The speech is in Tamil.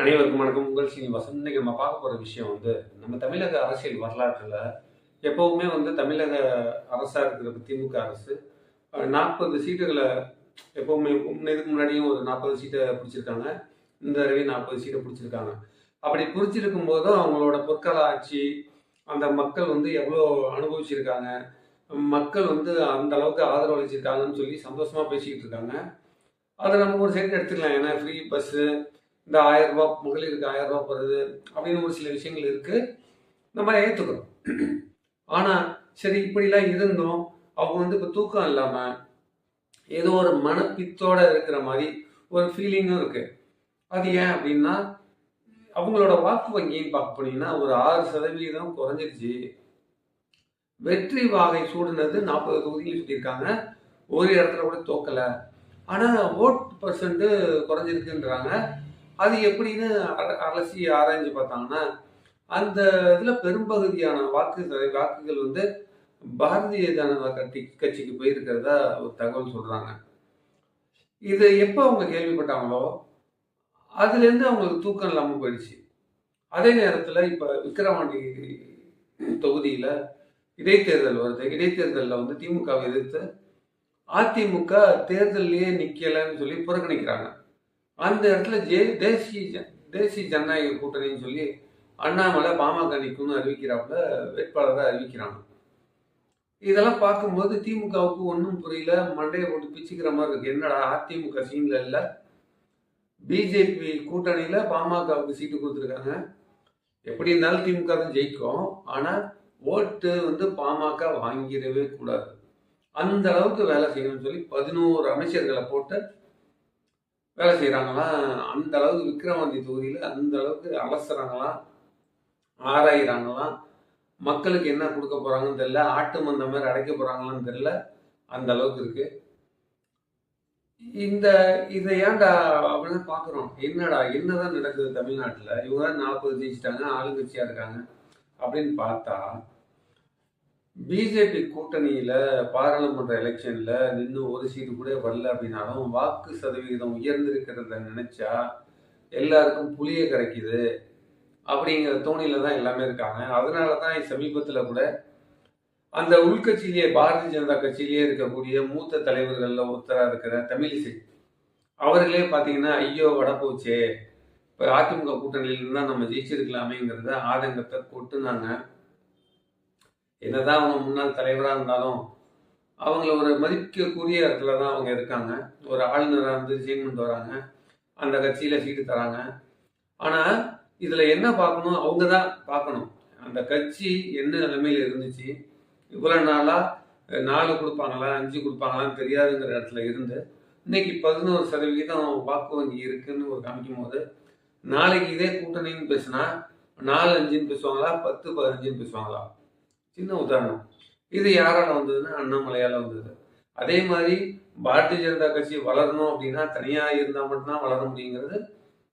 அனைவருக்கும் வணக்கம். உங்கள் சீனிவாசன். இன்னைக்கு நம்ம பார்க்க போகிற விஷயம் வந்து நம்ம தமிழக அரசியல் வரலாற்றில் எப்போவுமே வந்து தமிழக அரசாக இருக்கிற திமுக அரசு. நாற்பது சீட்டுகளை எப்போவுமே இதுக்கு முன்னாடியும் ஒரு நாற்பது சீட்டை பிடிச்சிருக்காங்க. இந்த தடவை நாற்பது சீட்டை பிடிச்சிருக்காங்க. அப்படி பிடிச்சிருக்கும் போதும் அவங்களோட பொற்கால ஆட்சி அந்த மக்கள் வந்து எவ்வளோ அனுபவிச்சிருக்காங்க மக்கள் வந்து அந்த அளவுக்கு ஆதரவு அளிச்சிருக்காங்கன்னு சொல்லி சந்தோஷமாக பேசிக்கிட்டு இருக்காங்க. அதை நம்ம ஒரு சைடு எடுத்துக்கலாம். ஏன்னா ஃப்ரீ பஸ்ஸு இந்த ஆயிரம் ரூபாய் மகளிருக்கு ஆயிரம் ரூபாய் போகிறது அப்படின்னு ஒரு சில விஷயங்கள் இருக்கு. நம்ம ஏற்றுக்கிறோம் ஆனால் சரி இப்படிலாம் இருந்தோம். அவங்க வந்து இப்போ தூக்கம் இல்லாமல் ஏதோ ஒரு மனப்பித்தோட இருக்கிற மாதிரி ஒரு ஃபீலிங்கும் இருக்கு. அது ஏன் அப்படின்னா அவங்களோட வாக்கு வங்கின்னு பார்க்க போனீங்கன்னா ஒரு ஆறு சதவீதம் குறைஞ்சிருச்சு. வெற்றி வாகை சூடுனது நாற்பது தொகுதிகள் சொல்லியிருக்காங்க ஒரு இடத்துல கூட தோக்கலை. ஆனால் ஓட் பர்சன்ட்டு குறைஞ்சிருக்குன்றாங்க. அது எப்படின்னு அல- அலசி ஆராய்ஞ்சு பார்த்தாங்கன்னா அந்த இதில் பெரும்பகுதியான வாக்கு வாக்குகள் வந்து பாரதிய ஜனதா கட்சி கட்சிக்கு போயிருக்கிறதா ஒரு தகவல் சொல்றாங்க. இதை எப்போ அவங்க கேள்விப்பட்டாங்களோ அதுலேருந்து அவங்களுக்கு தூக்கம் இல்லாமல் போயிடுச்சு. அதே நேரத்தில் இப்போ விக்கிரவாண்டி தொகுதியில் இடைத்தேர்தல் வருது. இடைத்தேர்தலில் வந்து திமுகவை எதிர்த்து அதிமுக தேர்தல்லையே நிற்கலைன்னு சொல்லி புறக்கணிக்கிறாங்க. அந்த இடத்துல ஜே தேசிய ஜன் தேசிய ஜனநாயக கூட்டணின்னு சொல்லி அண்ணாமலை பாமக நிற்கும்னு அறிவிக்கிறாப்புல வேட்பாளரை அறிவிக்கிறாங்க. இதெல்லாம் பார்க்கும்போது திமுகவுக்கு ஒன்றும் புரியல. மண்டையை போட்டு பிச்சுக்கிற மாதிரி இருக்கு. என்னடா அதிமுக சீன்ல இல்லை? பிஜேபி கூட்டணியில் பாமகவுக்கு சீட்டு கொடுத்துருக்காங்க. எப்படி இருந்தாலும் திமுக தான் ஜெயிக்கும். ஆனால் ஓட்டு வந்து பாமக வாங்கிடவே கூடாது. அந்த அளவுக்கு வேலை செய்யணும்னு சொல்லி பதினோரு அமைச்சர்களை போட்டு வேலை செய்கிறாங்களாம் அந்த அளவுக்கு விக்ரவாண்டி தொகுதியில் அந்த அளவுக்கு அலசுறாங்களாம் ஆராயிறாங்களாம் மக்களுக்கு என்ன கொடுக்க போகிறாங்கன்னு தெரியல. ஆட்டு மந்த மாதிரி அடைக்க போகிறாங்களான்னு தெரியல. அந்த அளவுக்கு இருக்கு. இந்த இதை ஏன்டா அப்படின்னு பார்க்குறோம் என்னடா என்னதான் நடக்குது தமிழ்நாட்டில்? இவங்க தான் நாற்பது ஜெயிச்சிட்டாங்க ஆளுங்கட்சியாக இருக்காங்க அப்படின்னு பார்த்தா பிஜேபி கூட்டணியில் பாராளுமன்ற எலெக்ஷனில் நின்று ஒரு சீட்டு கூட வரல அப்படின்னாலும் வாக்கு சதவிகிதம் உயர்ந்திருக்கிறத நினச்சா எல்லாருக்கும் புளிய கிடைக்குது அப்படிங்கிற தோணியில் தான் எல்லாமே இருக்காங்க. அதனால தான் சமீபத்தில் கூட அந்த உள்கட்சியிலேயே பாரதிய ஜனதா கட்சியிலேயே இருக்கக்கூடிய மூத்த தலைவர்களில் ஒருத்தராக இருக்கிற தமிழிசை. அவர்களே பார்த்தீங்கன்னா ஐயோ வட போச்சே இப்போ அதிமுக கூட்டணியில இருந்தா நம்ம ஜெயிச்சிருக்கலாமேங்கிறத ஆதங்கத்தை கொட்டுனாங்க. என்னதான் அவங்க முன்னாள் தலைவராக இருந்தாலும் அவங்கள ஒரு மதிக்கக்கூடிய இடத்துல தான் அவங்க இருக்காங்க. ஒரு ஆளுநராக இருந்து ரிசைன் வராங்க. அந்த கட்சியில் சீட்டு தராங்க. ஆனால் இதில் என்ன பார்க்கணும்? அவங்க தான் பார்க்கணும். அந்த கட்சி என்ன நிலைமையில் இருந்துச்சு? இவ்வளோ நாளாக நாலு கொடுப்பாங்களா அஞ்சு கொடுப்பாங்களான்னு தெரியாதுங்கிற இடத்துல இருந்து இன்னைக்கு பதினோரு சதவிகிதம் வாக்கு வங்கி இருக்குன்னு ஒரு காமிக்கும் போது நாளைக்கு இதே கூட்டணின்னு பேசுனா நாலு அஞ்சுன்னு பேசுவாங்களா பத்து பதினஞ்சுன்னு பேசுவாங்களா? சின்ன உதாரணம். இது யாரால வந்ததுன்னா அண்ணாமலையால வந்தது. அதே மாதிரி பாரதிய ஜனதா கட்சி வளரணும் அப்படின்னா தனியா இருந்தா மட்டும்தான் வளர முடியுங்கிறது